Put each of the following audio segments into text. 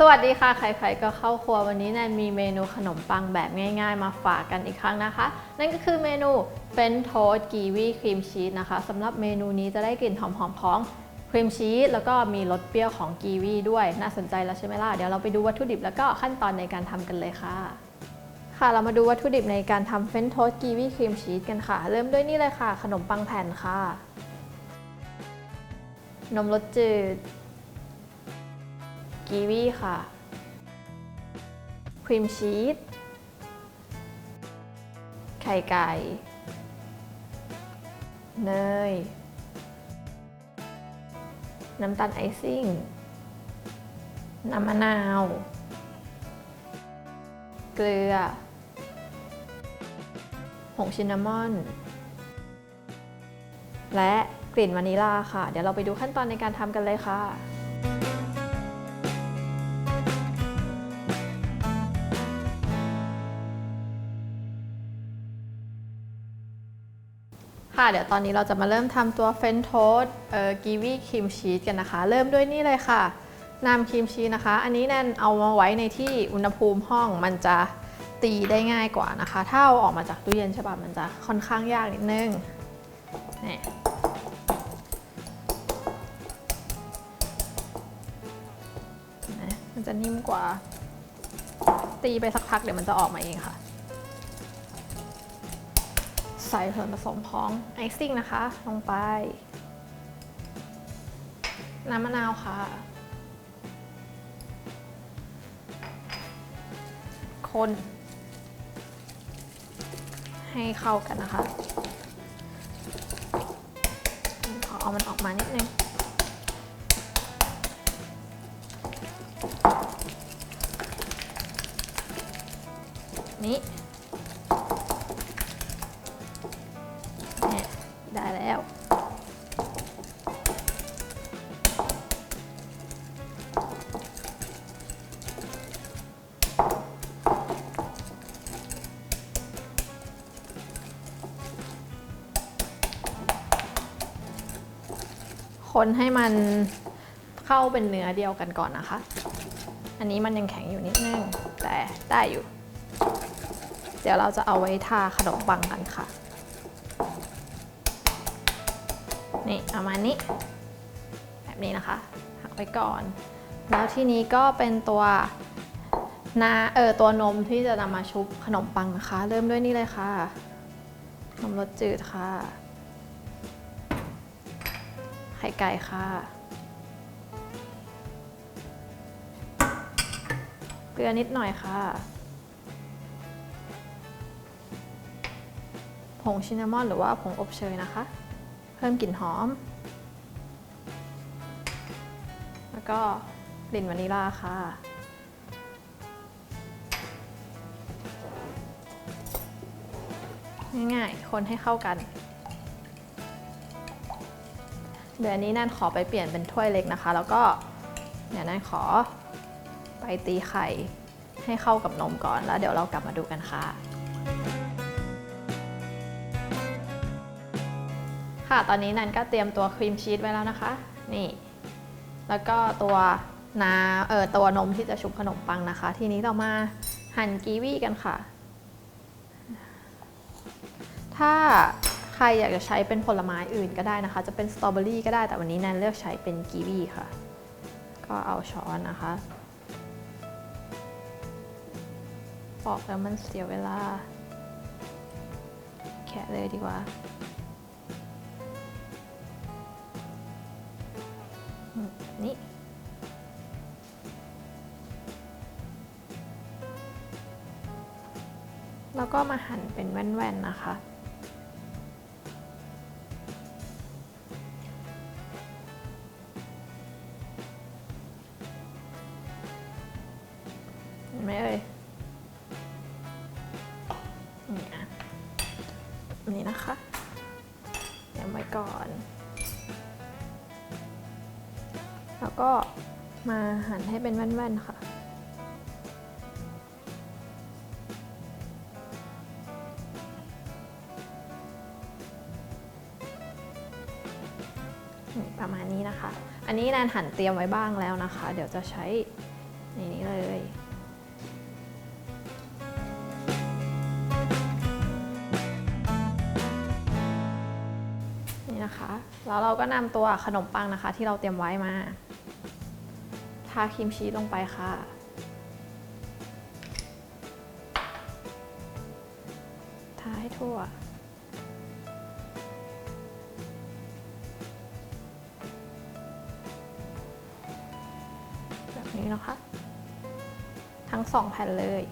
สวัสดีค่ะใครๆก็เข้าครัววันนี้แนนมีเมนูขนมปังแบบง่าย ๆ มาฝากกันอีกครั้งนะคะ นั่นก็คือเมนูเฟรนโทสกีวีครีมชีสนะคะสำหรับเมนูนี้จะได้กลิ่นหอมๆของครีมชีสแล้วก็มีรสเปรี้ยวของกีวีด้วย น่าสนใจแล้วใช่ไหมล่ะ เดี๋ยวเราไปดูวัตถุดิบแล้วก็ขั้นตอนในการทำกันเลยค่ะ ค่ะเรามาดูวัตถุดิบในการทำเฟรนโทสกีวีครีมชีสกันค่ะ เริ่มด้วยนี่เลยค่ะ ขนมปังแผ่นค่ะ นมรสจืด กีวีค่ะ ครีมชีส ไข่ไก่ เนย น้ำตาลไอซิ่ง น้ำมะนาว เกลือ ผงชินนามอน และกลิ่นวานิลาค่ะ เดี๋ยวเราไปดูขั้นตอนในการทำกันเลยค่ะ ค่ะ เดี๋ยวตอนนี้เราจะมาเริ่มทำตัวเฟนโทสเอ่อกีวีครีมชีสกันนะคะ เริ่มด้วยนี่เลยค่ะน้ำครีมชีสนะคะ อันนี้แนนเอามาไว้ในที่อุณหภูมิห้องมันจะตีได้ง่ายกว่านะคะ ถ้าเอาออกมาจากตู้เย็นใช่ปะมันจะค่อนข้างยากนิดนึงนี่มันจะนิ่มกว่า ตีไปสักพักเดี๋ยวมันจะออกมาเองค่ะ ใส่ส่วนผสมของไอซิ่งนะคะ ลงไป น้ำมะนาวค่ะ คน ให้เข้ากันนะคะ ขอเอามันออกมานิดนึงนี่ ได้แล้ว คนให้มันเข้าเป็นเนื้อเดียวกันก่อนนะคะ อันนี้มันยังแข็งอยู่นิดนึง แต่ได้อยู่ เดี๋ยวเราจะเอาไว้ทาขนมปังกันค่ะ นี่ประมาณนี้ แบบนี้นะคะ หักไว้ก่อน แล้วทีนี้ก็เป็นตัวนาเออตัวนมที่จะนำมาชุบขนมปังนะคะ เริ่มด้วยนี่เลยค่ะนมรสจืดค่ะ ไข่ไก่ค่ะ เกลือนิดหน่อยค่ะ ผงชินนามอนหรือว่าผงอบเชยนะคะ เพิ่มกลิ่นหอม แล้วก็กลิ่นวานิลลาค่ะ ง่ายๆ คนให้เข้ากัน เดี๋ยวอันนี้นั่นขอไปเปลี่ยนเป็นถ้วยเล็กนะคะ แล้วก็เดี๋ยวนั่นขอไปตีไข่ให้เข้ากับนมก่อนแล้วเดี๋ยวเรากลับมาดูกันค่ะ ค่ะ ตอนนี้นันก็เตรียมตัวครีมชีสไว้แล้วนะคะ นี่ แล้วก็ตัวน้ำเออตัวนมที่จะชุบขนมปังนะคะ ทีนี้เรามาหั่นกีวีกันค่ะ ถ้าใครอยากจะใช้เป็นผลไม้อื่นก็ได้นะคะ จะเป็นสตรอเบอรี่ก็ได้ แต่วันนี้แนนเลือกใช้เป็นกีวีค่ะ ก็เอาช้อนนะคะปอกแล้วมันเสียเวลา แคะเลยดีกว่า นี่แล้วก็มาหั่นเป็นแว่นๆนะคะ เห็นไหมเอ่ยนี่อะนี่นะคะเตรียมไว้ก่อน ก็มาหั่นให้เป็นแว่นๆค่ะ ประมาณนี้นะคะ อันนี้แนนหั่นเตรียมไว้บ้างแล้วนะคะ เดี๋ยวจะใช้อย่นี้เลยนี่นะคะ แล้วเราก็นำตัวขนมปังนะคะ ที่เราเตรียมไว้มาาครีมชีสลงไปค่ะ ทาให้ทั่ว แบบนี้นะคะ ทั้งสองแผ่นเลย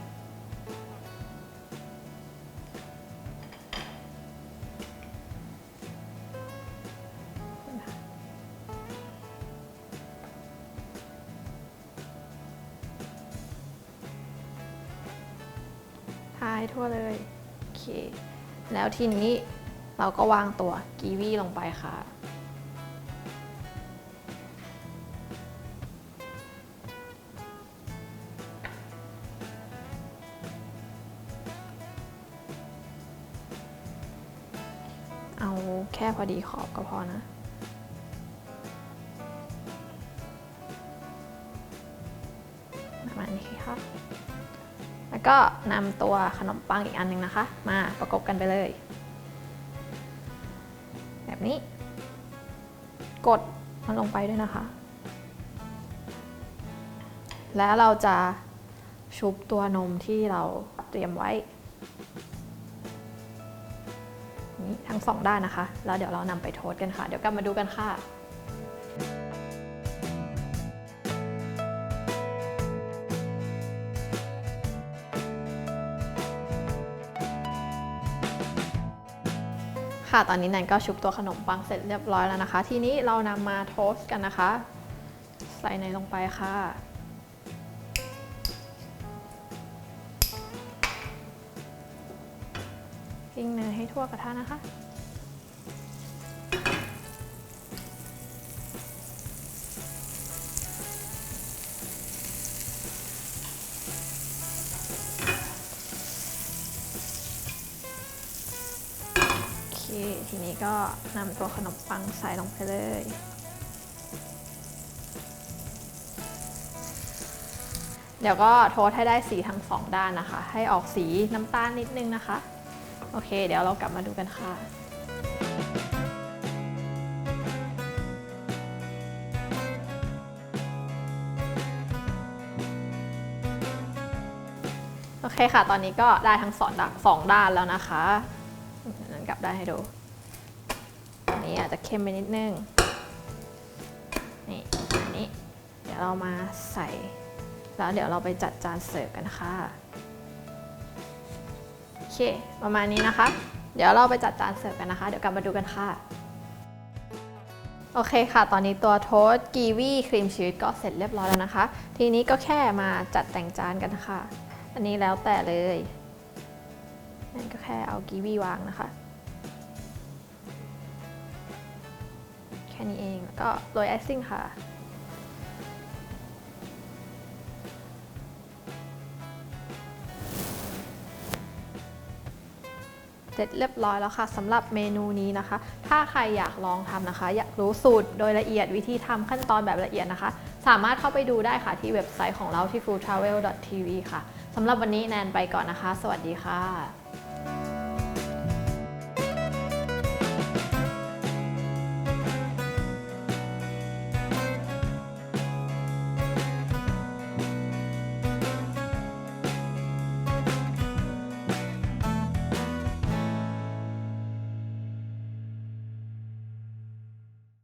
ให้ทั่วเลยโอเคแล้วทีนี้เราก็วางตัวกีวีลงไปค่ะเอาแค่พอดีขอบก็พอนะ ประมาณนี้ค่ะ ก็นำตัวขนมปังอีกอันหนึ่งนะคะ มาประกบกันไปเลย แบบนี้ กดมันลงไปด้วยนะคะ แล้วเราจะชุบตัวนมที่เราเตรียมไว้ทั้งสองด้านนะคะ แล้วเดี๋ยวเรานำไปโทสกันค่ะ เดี๋ยวกลับมาดูกันค่ะ ค่ะ ตอนนี้แนนก็ชุบตัวขนมปังเสร็จเรียบร้อยแล้วนะคะ ทีนี้เรานำมาโทสต์กันนะคะ ใส่ในลงไปค่ะ กิ้งเนยให้ทั่วกระทะนะคะ ทีนี้ก็นำตัวขนมปังใส่ลงไปเลย เดี๋ยวก็โทสให้ได้สีทั้งสองด้านนะคะ ให้ออกสีน้ำตาลนิดนึงนะคะ โอเค เดี๋ยวเรากลับมาดูกันค่ะโอเคค่ะ ตอนนี้ก็ได้ทั้งสองด้านแล้วนะคะ ได้ให้ดูอันนี้อาจจะเข้มไปนิดนึง นี่อันนี้ เดี๋ยวเรามาใส่ แล้วเดี๋ยวเราไปจัดจานเสิร์ฟกันค่ะ โอเค ประมาณนี้นะคะ เดี๋ยวเราไปจัดจานเสิร์ฟกันนะคะ เดี๋ยวกลับมาดูกันค่ะ โอเคค่ะ ตอนนี้ตัวโทสต์กีวีครีมชีสก็เสร็จเรียบร้อยแล้วนะคะ ทีนี้ก็แค่มาจัดแต่งจานกันค่ะ อันนี้แล้วแต่เลยนั่นก็แค่เอากีวีวางนะคะ แค่นี้เองแล้วก็โรยไอซิ่งค่ะ เสร็จเรียบร้อยแล้วค่ะสำหรับเมนูนี้นะคะ ถ้าใครอยากลองทำนะคะ อยากรู้สูตรโดยละเอียดวิธีทำขั้นตอนแบบละเอียดนะคะ สามารถเข้าไปดูได้ค่ะที่เว็บไซต์ของเราที่ foodtravel.tv ค่ะสำหรับวันนี้แนนไปก่อนนะคะ สวัสดีค่ะ